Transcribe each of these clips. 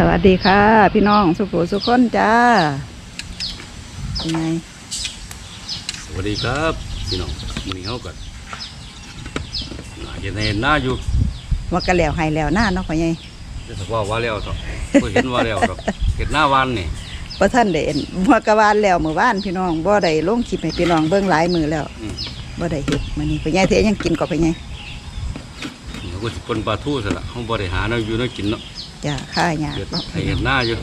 สวัสดีค่ะ พี่น้องสุขุสุขคนจ้าเป็นไงสวัสดีครับพี่น้องมื้อนี้เฮาก็น่าจะเห็นหน้าอยู่ว่ากระแล้วให้แล้วหน้าเนาะพ่อใหญ่แต่ถ้าว่าว่าแล้วก็บ่เห็นว่าแล้วดอกเห็นหน้าวันนี่บ่ท่านได้เห็นหัวกระวานแล้วมื้อวานพี่น้องบ่ได้ลงคลิปให้พี่น้องเบิ่งหลายมือแล้วอืมบ่ได้เฮ็ดมื้อนี้พ่อใหญ่เทยังกินก็พ่อใหญ่เขาก็สิปนปลาทูซะละเฮาบ่ได้หาแนวอยู่แนวกินเนาะ จ้าข้าหยาเฮ็ดเนาะให้เห็นหน้าอยู่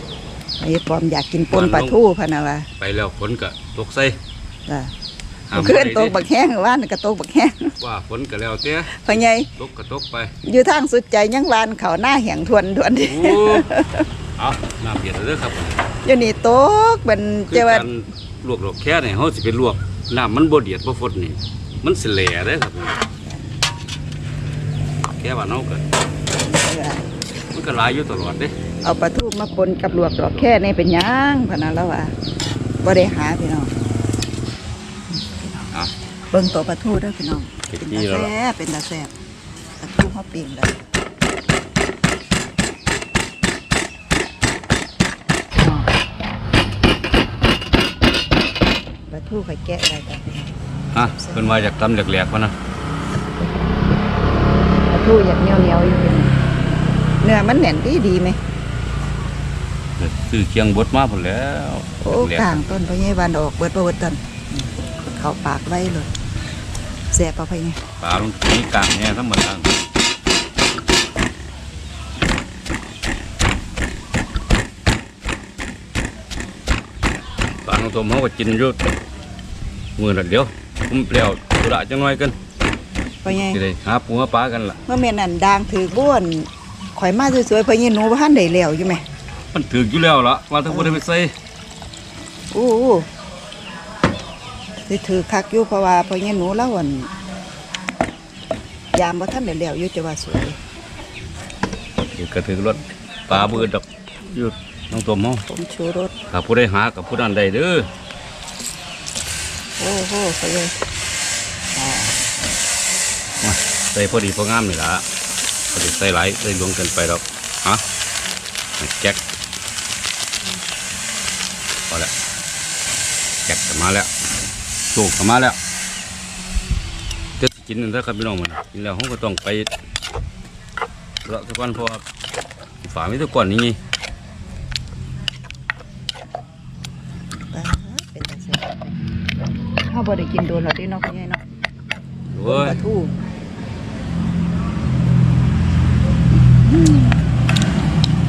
ไอ้ปอมอยากกินปนปลาทูพะนะว่าไปแล้วฝนก็ตกใส่จ้าห้ามเพื่อนบ่ตได้กบักแห้งว่านก็ตกบักแห้งว่าฝนก็แล้วแต่พ่อใหญ่ตกก็ตกไปอยู่ทางสุดใจยังวานเขาหน้าแหงทวนทวนโอ้เอาน้ำเดือดแล้วเด้อครับอยู่นี่ตกเป็นคือเจ้าว่าการลวกดอกแค่นี่เฮาสิไปลวกน้ำมันบ่เดือดบ่ฟดนี่ มันสิแหล่เด้อครับแค่ว่าเฮาก็มัน ก็หลายอยู่ตลอดเด้เอาปลาทูมาปนกับลวกดอกแค่นี่เป็นหยังพะนะแล้วว่าบ่ได้หาพี่น้องอะเบิ่งตัวปลาทูเด้อพี่น้องเฮ็ดเป็นดีตาแล้วล่ะแซ่บเป็นตาแซ่บปลาทูเฮาปิ้งได้พี่น้องปลาทูไข่แกะได้จ้ะพี่น้องฮะเพิ่นว่าอยากตำแหลกๆพะนะปลาทูอยากเหนียวๆอยู่พี่น้อง เนื้อมันแน่นดีดีไหมเดี๋ยวซื้อเคียงบดมาพุ่นแล้วโอ้แหลกกลางต้นพะเยวันออกเบิดบ่เบิดต้นเข้าปากไว้เลยแซ่บปะพะเยๆปลาลงมีกลางเนี่ยธรรมดาปลาของตัวเขาก็กินอยู่มือละเดียวผมเปลี่ยวตุระจังน้อยกันพะเยสิได้หาปูหาปลากันล่ะเมื่อเมนนั่นดางถือบ้วน ข่อยมาสวยๆพะเยหนูบ่ทันได้แล้วอยู่ไหมมันถึกอยู่แล้วล่ะว่าถ้าบ่ได้ไปใส่อู้อู้สิถือคักอยู่เพราะว่าพะเยหนูแล้วอั่นยามบ่ทันได้แล้วอยู่จะว่าสวยเดี๋ยวก็ถึกรถปลาเบือดอกอยู่น้องตัวเฮาผมชูรสถ้าผู้ใดหากับผู้นั้นได้เด้อโอ้โหพะเยอ่ามาใส่พอดีพองามนี่ล่ะ บ่ได้ใส่หลายใส่หลวงเกินไปดอกฮะให้แจ็คพอแล้วแจ็คก็มาแล้วโชคก็มาแล้วจะกินนั่นเด้อครับพี่น้องมันกินแล้วเราก็ต้องไปละสักวันเพราะว่าฝามีแตะก่อนนี่ไงปลาเป็นตาแซ่บเฮาบ่ได้กินโดนแล้วเด้เนาะพะเยเนาะเว้ย ปลาทู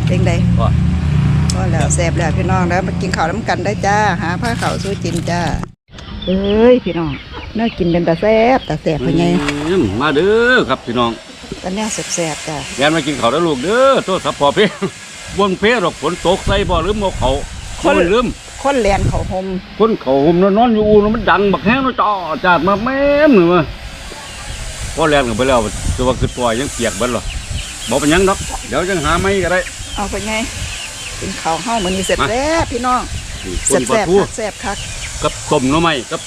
เป็นไดว่าก็แล้วแซ่บแล้วพี่น้องแล้วมากินข้าวน้ำกันได้จ้าหาผ้าขาวสู้จินจ้าเอ้ยพี่น้องน่ากินเป็นตาแซ่บตาแซ่บเป็นไงอืมมาเด้อครับพี่น้องตอนนี้แซ่บๆจ้าแกนมากินข้าวแล้วลูกเด้อโทษสับพอเพ่บนเพ่ดอกฝนตกใส่บ่ลืมเอาเขาคนลืมคนแลนเขาหมคนเขาห่มนอนอยู่อูนมันดังบักแห้งเนาะจ้าจาดมาแม่มเลยมาพอแลนกันไปแล้วจะว่าคือปล่อยยังเปียกเบิดหรอ บอกเป็นหยังดอกเดี๋ยวยังหาไม่ก็ได้ เอาไปไงกินข้าวห้ามื้อนี้แซ่บมาแซ่บพี่น้องนี่คแซ่นบปลาแซ่บทูคักแซ่บคักกับต้มหน่อไม้กับ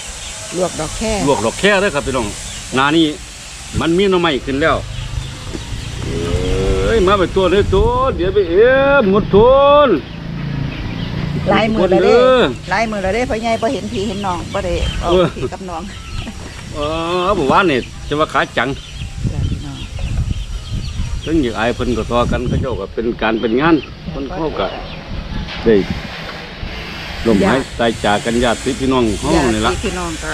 ลวกดอกแค่ลวกดอกแค่เด้อครับพี่น้องหนานี่มันมีหน่อไม้ขึ้นแล้วเอ้ยมาไปตัวเลยตัวเดี๋ยวไปเอ๊ะหมดทุน ลายมือละเด้เออลายมือละเด้พ่อใหญ่บ่เห็นพี่เห็นน้องบ่ได้เอาเออ พี่กับน้องเออบอกว่านี่จะว่าขาจังจ้าพี่น้อง ถึงอยากอายเพิ่นก็ต่อกันเขาเจ้าก็เป็นการเป็นงานเพิ่นเข้าก็ได้ลมหายตายจากกันญาติพี่น้องเฮานี่ล่ะญาติพี่น้องก็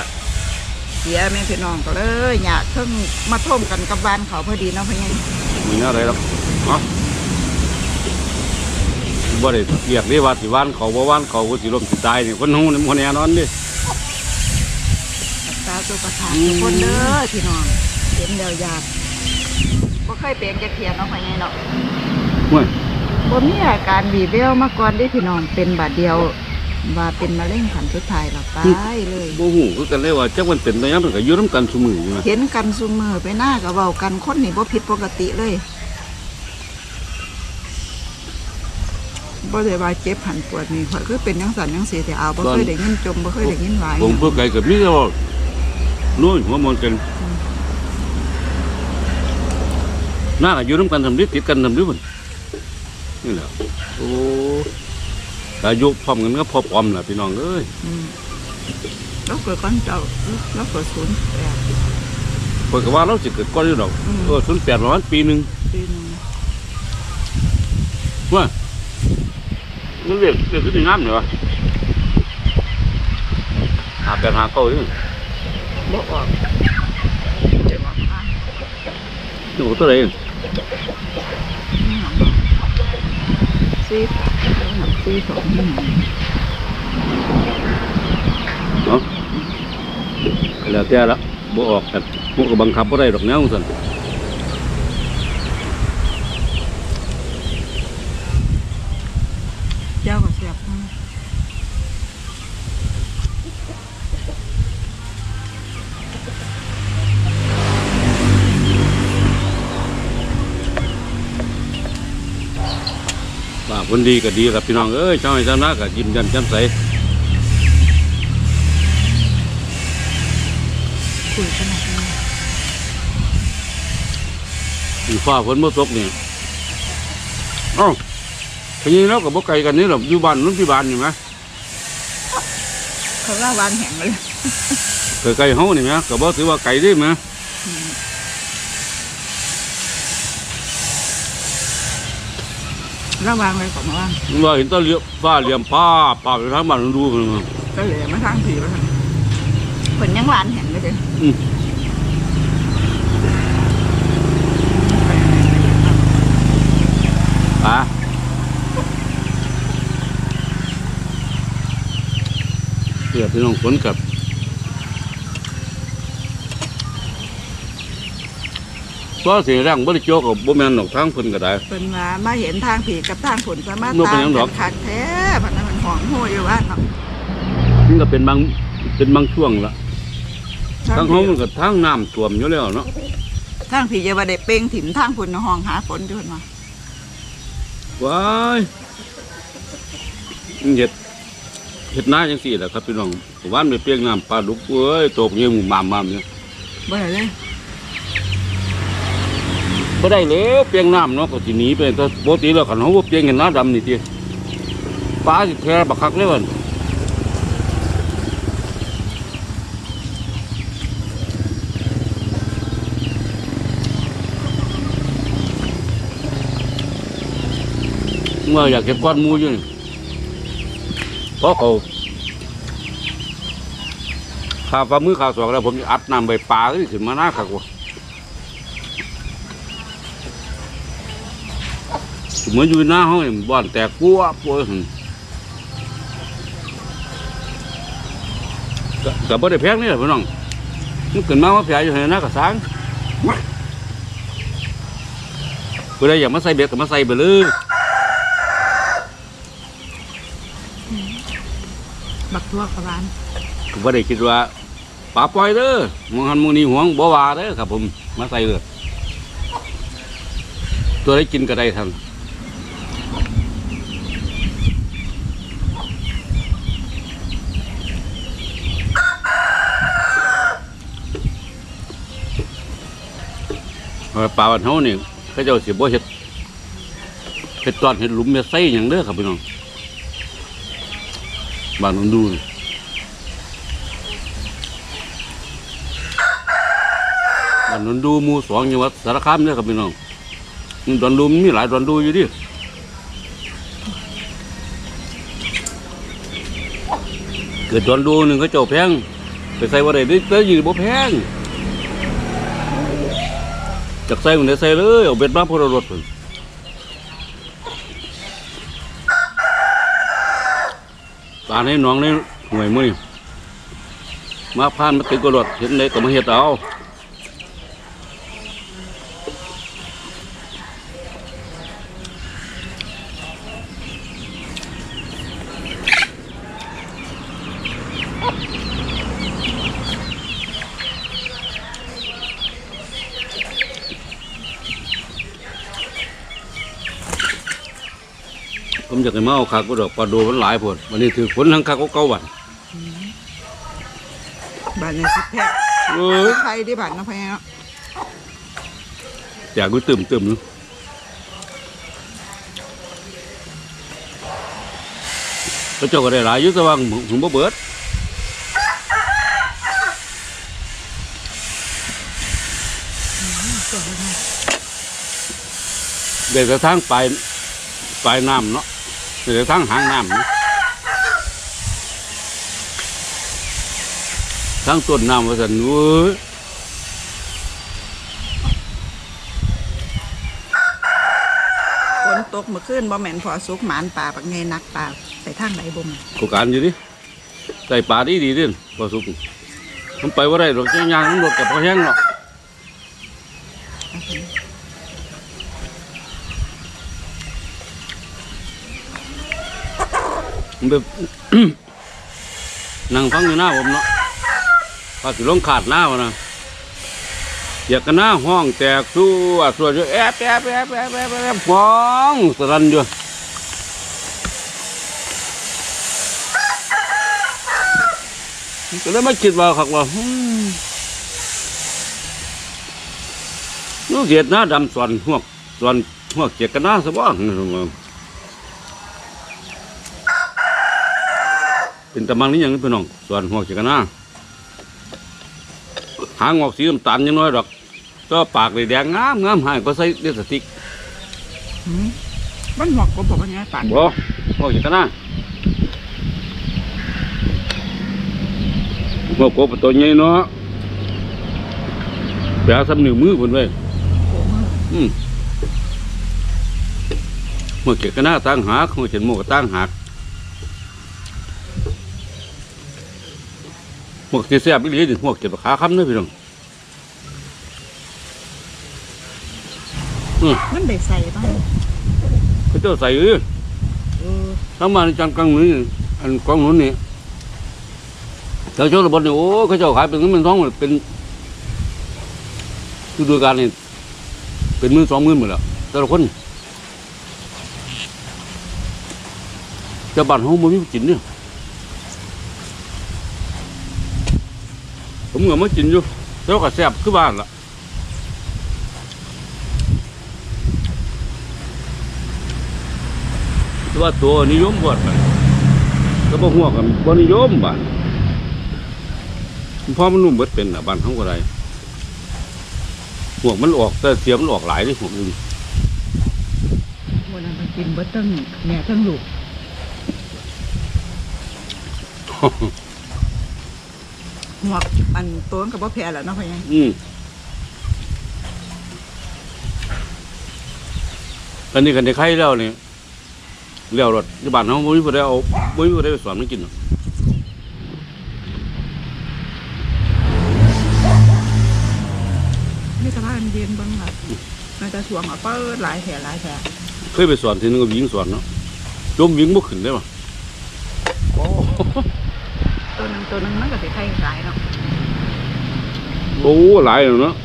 เสียแม่พี่น้องก็เลยอยากเพิ่งมาท่มกันกับบ้านเขาพอดีเนาะพ่อใหญ่มีอะไรหรอกเนาะบ่ได้เรียกได้ว่าสิว่านเขาบ่ว่านเขาบ่สิล้มสิตายนี่คนเฮานี่บ่แน่นอนเดิรักษาสุขภาพทุกคนเด้อพี่น้องเห็นแล้วอยาก บ่เคยเป็นจักเทียเนาะพ่อใหญ่เนาะโอ้ยบ่มีอาการบีบเบี้ยวมาก่อนเด้พี่น้องเป็นบาดเดียว ว่าเป็นมะเร็งขันสุดท้ายแล้วตายเลย บ่ฮู้คือกันเลยว่าจักมันเป็นได้ยังมันก็อยู่นํกันซุมื้ออยู่นะเห็นกันซุมือไปหน้าก็เว้ากันคนนี่บ่ผิดปกติเลยบ่ได้ว่าเจ็บหันปวดนี่ข่อยคือเป็นจังซั่นจังซี่แต่เอาบ่เคยได้ยินจมบ่เคยได้ยินหวายผมเพื่อไกลก็มีแต่ว่าน้อยหัวมอนกัน น่าก็อยู่นํกันทำดิติดกันทำดิมันนี่แหละโอ้อายุพร้อมกันก็พอปลอมแหละพี่น้องเอ้ยอืมแล้วเกิดก้อนเจ้าแล้วเกิดศูนย์แปดเพิ่นก็ว่าเราสิเกิดก่อนอยู่ดอกอืมเออศูนย์แปดประมาณปีหนึ่งปีหนึงว่ามันเรียกเรียกขึ้นงามเหรอหาแปดหาเก้าอยู่บ่ออกเดี๋ยวออกมานี่ก็ตัวไหน ซีหนักซีสองเนาะแล้วแต่ละบ่ออกกันพวกบังคับบ่ได้ดอกแนวสั่น ว่าคนดีก็ดีครับพี่น้องเอ้ยเจ้าให้เจ้าหน้าก็ยิ้มแย้มแจ่มใสคุยขนาดนี้อยู่ฟ้าฝนบ่ตกนี่เอ้าทีนี้เราก็บ่ไกลกันนี่หรอกอยู่บ้านนู้นที่บ้านนี่ไหมเขาเล่าวานแห่งเลยไกลๆเฮานี่ไหมก็บ่ถือว่าไกลเด้ไหม เล่าวางเลยก่อนมาว่างมันว่าเห็นแตะเลียฟ้าเหลี่ยมป้าป้าไปทางบ้านนู้นดูมันมาก็เหลือมาทางผีมาทางผลยังหวานแห่งเลยเด้อืมปลาเพื่อพี่น้องฝนกับ ตัวสีแรงบริโจกกับบ่แม่นดอกทางเพิ่นก็ได้ เป็นว่ามาเห็นทางผีกับทางผลสามารถบ่เป็นตามหยังดอกกันคักแท้พันนั้นมันหองโหยอยู่ว่าเนาะมันก็เป็นบางเป็นบางช่วงละทางเฮามันก็ทางน้ำท่วมอยู่แล้วเนาะทางผีจะมาได้เป้งถิ่มทางผลห้องหาฝนอยู่เนาะว้ายมันเฮ็ดเฮ็ดนาจังซี่แหละครับพี่น้องว่านไปเปียกน้ำปลาดุกเอ้ยตกเยี่ยมมามามเนี่ยบ่ได้เลย ก็ได้แล้วเปียงน้ำเนาะก็สิหนีไปแต่ปกติแล้วคันเฮาบ่เปียงเห็นน้ำดำนี่ติปลาสิแท้บักคักเลยวันเมื่ออยากเก็บก้อนมูอยู่นี่เพราะเขาขาวปลามือขาวสอกแล้วผมจะอัดน้ำใบปลาขึ้นมาหน้าคักว่า เหมือนอยู่หน้าห้องนี่บ้านแตกปัวปัวหั่นก็ก็บ่ได้แพงนี่แหละพี่น้องมันขึ้นมาว่าแผลอยู่ในหน้ากระสังผู้ใดอยากมาใส่เบ็ดก็มาใส่ไปเลยบักทั่วกระบาลก็บ่ได้คิดว่าปลาปล่อยเด้อมองหันมองนี้หวงบ่ว่าเด้อครับผมมาใส่เลยตัวได้กินก็ได้ทัน เพราะว่านเฮานี่เขาเจ้าสิบ่เฮ็ดเฮ็ดตอนเฮ็ดหลุมเฮ็ดไส้หยังเด้อครับพี่น้องบ้านมันดูนี่บ้านดอนดูหมู่สองจังหวัดสารคามเนี่ยครับพี่น้องดอนดูมันมีหลายดอนดูอยู่ดิเกิดดอนดูหนึ่งเขาเจ้าแพงไปใส่ว่าได้ได้ได้อยืนบ่แพง จากใส่มันได้ใส่เลยเอาเบ็ดมาพอรถเพิ่นตาในหนองในห่วยมือนี่มาผ่านมาติดกรถเห็นเลยก็มาเห็ดเอา อยากให้มาเอาคักก็ดอกปลาโดมันหลายผลวันนี้ถือผลทั้งคักก็เก้าวันบ้านในสิบแพทย์เอ้ยใครที่บ้านน้องพะเนาะอยากกูตื่มตื่มอยู่ก็เจ้าก็ได้หลายอยู่แต่ว่าผมบ่เบิดเด็กแต่ทางปลายปลายน้ำเนาะ เด็กแต่ทางหางน้ำเนาะทางต้นน้ำว่าสันเว้ยฝนตกเมื่อคืนบ่แม่นพอสุกหมานป่าปักไงนักป่าไปทางไหนบ่มกูการอยู่ดิใส่ปลาดีดีดิพอสุกมันไปว่าได้หรอกจะยางมันรถกับพอแห้งหรอกมัน แบบ นั่งฟังอยู่หน้าผมเนาะพอสิลงขาดหน้าวะนะอยากกันหน้าห้องแตกสู้อะสวดอยู่แอบแอบแอบแอบแอบแอบฟ้องสรันอยู่ก็เลยมาคิดว่าครับว่าอืมนู่เกียดหน้าดำส่วนหัวส่วนหัวเกียดกันหน้าสบ้าง เป็นตะมังนี่ยังพี่น้องส่วนหวกเกียดกันหน้าหางออกสีน้ำตาลยังน้อยดอกก็ปากเลยแดงงามงามหายก็ใส่เลือดสติกหืมมันหมอกบ่บอกว่าไงป่านบ่หวกเกียดกันหน้าหวกกบตัวใหญ่เนาะแปะซ้ำนิ้วมือคนไว้โอ้มืออืมเมื่อเกิดก็น่าตั้งหากเมื่อเห็นหมวกก็ตั้งหักหม วกที่แซ่บอีหลีถึงหมวกเก็บขาค้ำเด้อพี่น้องมันได้ใส่บ้างเขาเจ้าใส่เออเออทั้งมาในจันกลางนู้นนี่อันกลางนู้นนี่เจ้าโชว์ระบดนี่โอ้เขาเจ้าขายเป็นเงินเป็นทองเป็นฤดูกาลนี่เป็นหมื่นสองหมื่นหมดแล้วแต่ละคนจะบ้านห้องมันมีกินเนี่ย ผมก็มากินอยู่แล้วก็แซ่บคือบ้านละแต่ว่าตัวนิยมบวชมันก็บ่หัวกันบ่นิยมบ้านเพราะมันนุ่มเบิดเป็นอะบ้านเขาก็ได้หัวกมันออกแต่เสียมันออกหลายเลยหัวกอื่นวันนั้นมันกินเบิดตั้งแม่ทั้งลูก หมอกอันตัวมันก็บ่แพ้แล้วเนาะพ่อยังอืมอันนี้กันได้ไข่แล้วนี่เลี้ยวรถที่บ้านเขาบ่มีผู้ใดเอาบ่มีผู้ใดไปสอนมันกินหรอกนี่สภาพมันเย็นเบ้างค่ะมันจะสวงอะเปิดหลายแผลหลายแผลเคยไปสอนทีนึงก็วิ่งสอนเนาะจมวิ่งบ่ขึ้นได้ป่ะโอ้ ตัวหนึงตัวหนึงมันก็สิไข่หลายเนาะโอ้หลายเนาะ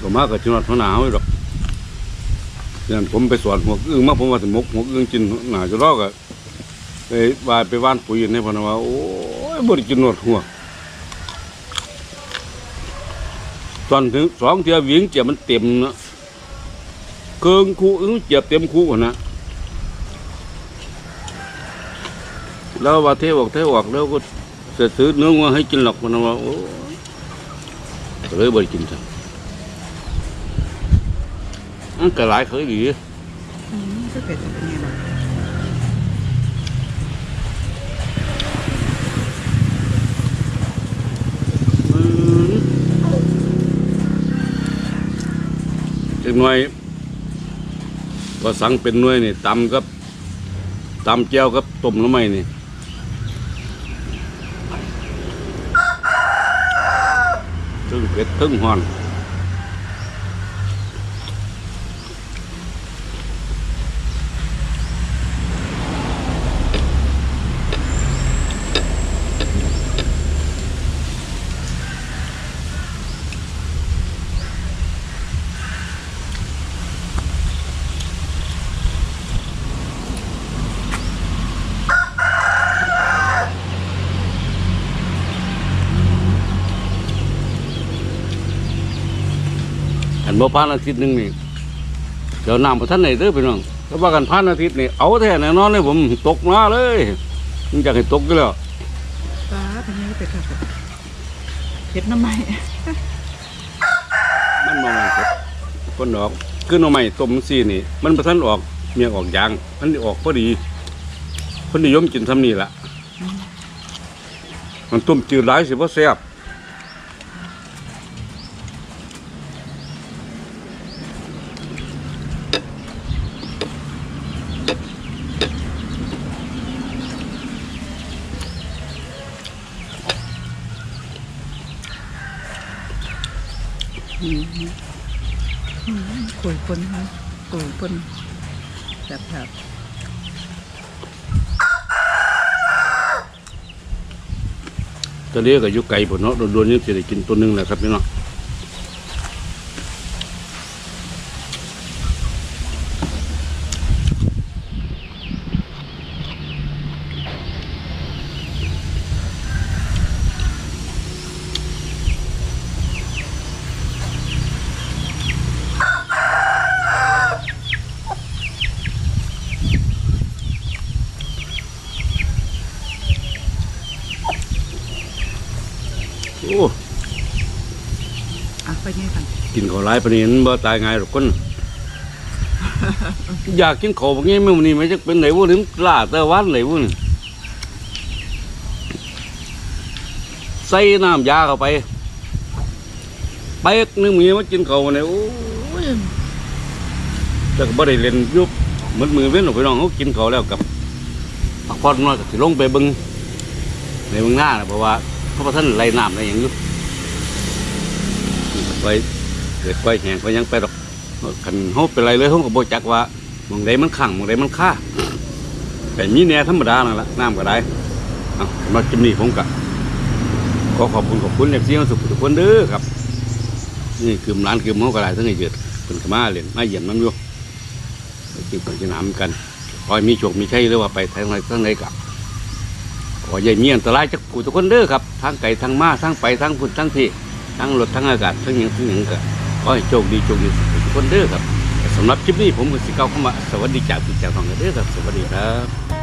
ก็มากับชินวัดหนาวอยู่ดอกอย่างผมไปสอนหัวอึ้งมาผมว่าสมกหัวอึ้งกินหนาจะรอกอะไปวายไปว่านปุ๋ยในพนว่าโอ้ยบริกินวดหัวตอนถึงสองเทียวิ่งเจียมันเต็มเนาะ เกิงคู่อึ้งเจียบเต็มคู่หั่นนะแล้วว่าเทออกเทออกแล้วก็จะซื้อเนื้อวัวให้กินหรอกมันว่าโอ้เลยบ่ได้กินจ้ะอันก็หลายเคยดีก็เป็นจะเป็นไงบ้างจักหน่อย ก็สั่งเป็นน้วยนี่ตำกับตำแก้วกับต้มน้ำไม่นี่ทึ่งเผ็ดทึ่งหอนอัน บ่ผ่านอาทิตย์หนึงนี่เดี๋ยวน้ำประทันไหนเด้อพี่น้องถ้าว่ากันพันอาทิตย์นี่เอาแท้แน่นอนเลยผมตกมาเลยมันอยากให้ตกก็แล้วฟ้าเป็นยังไงเป็ดค่ะเห็ดน้ำไม้มันมองไม่เสร็จคนออกคือหน่อไม้ต้มซี่นี่ มันประทันออกเมียงออกยางมันได้ออกพอดีคนนิยมกินทำนี่ละมันต้มจืดหลายสิบ่แซ่บ คุยปนค่ะคุยปนแบบแบบตอนนี้ก็อยู่ไกลพุ่นเนาะโดนๆนี่จะได้กินตัวนึงแหละครับพี่น้อง โอ้ อะไปยัง กันกินข้าวหลายปานนี้มันบ่ตายง่ายหรอกคน อยากกินข้าวบางอย่างมื้อนี้มันจะเป็นไหนบ่ถึงล่าแต่วันไหนบ่นี่ใส่น้ำยาเข้าไปเป๊กนึงมีมากินข้าวเนี่ยโอ้ยแต่ก็บ่ได้เล่นยุบมืดมือเว้นหรอกพี่น้องเขากินข้าวแล้วกับพักผ่อนน้อยก็สิลงไปเบิ่งในเบิ่งหน้านะเพราะว่าเพราะว่าท่านไล่น้ำอะไรอย่างอยู่ไป กิดไปแห้งไปยังไปดอกคันเฮาเป็นไรเลยเฮาก็บ่จักว่ามองใดมันขังมองใดมันค่าแต่มีแนวธรรมดานั่นล่ะน้ำก็ได้เอาสำหรับคลิปนี้ผมก็ขอขอบคุณขอบคุณเอฟซีสุขทุกคนเด้อครับนี่คือร้านคือเฮาก็ได้ทั้งไอ้เดืดเพิ่นก็มาเล่นมาเยี่ยมน้ำอยู่ไปกินไปกินน้ำกันขอให้มีโชคมีชัยหรือว่าไปทางไหนทางไหนกับขออย่ามีอันตรายจากผู้ทุกคนเด้อครับทางไก่ทางมาทางไปทางพุ่นทางพี่ทางรถทางอากาศทั้งหยังทั้งหยังก็ ขอให้โชคดีโชคดีทุกคนเด้อครับสำหรับคลิปนี้ผมก็สิเก้าเข้ามา สวัสดีจากพี่จากทองกันเด้อครับ สวัสดีครับ